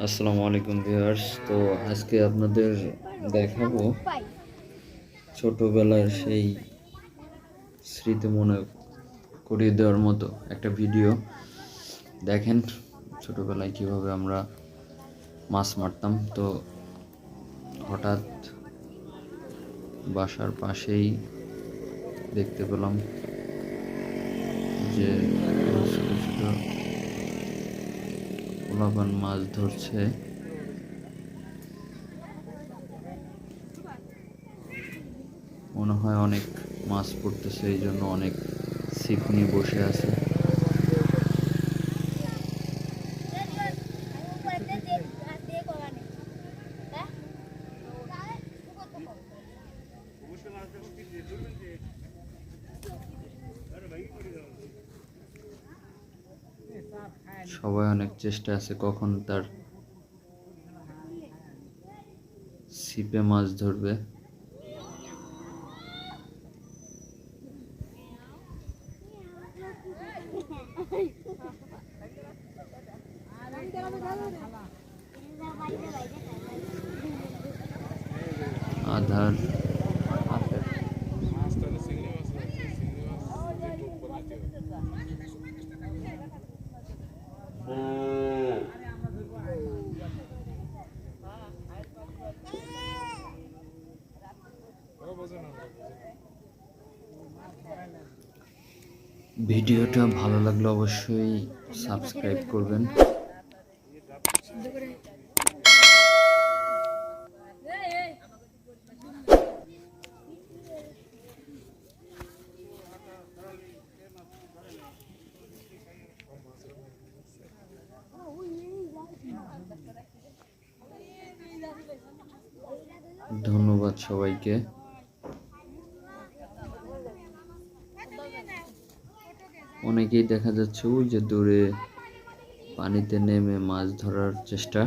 আসসালামু আলাইকুম ভিউয়ার্স। তো আজকে আপনাদের দেখাবো ছোটবেলার সেই স্মৃতি মনে করিয়ে দেওয়ার মতো একটা ভিডিও। দেখেন ছোটবেলায় কীভাবে আমরা মাছ মারতাম। তো হঠাৎ বাসার পাশেই দেখতে পেলাম যে পোলাপান মাছ ধরছে। মনে হয় অনেক মাছ পড়তেছে, এই জন্য অনেক ছিপ নিয়ে বসে আছে। সবাই অনেক চেষ্টা আছে কখন তার ছিপে মাছ ধরবে। আধার ভিডিওটা ভালো লাগলে অবশ্যই সাবস্ক্রাইব করবেন। ধন্যবাদ সবাইকে। অনেকেই দেখা যাচ্ছে ওই যে দূরে পানিতে নেমে মাছ ধরার চেষ্টা।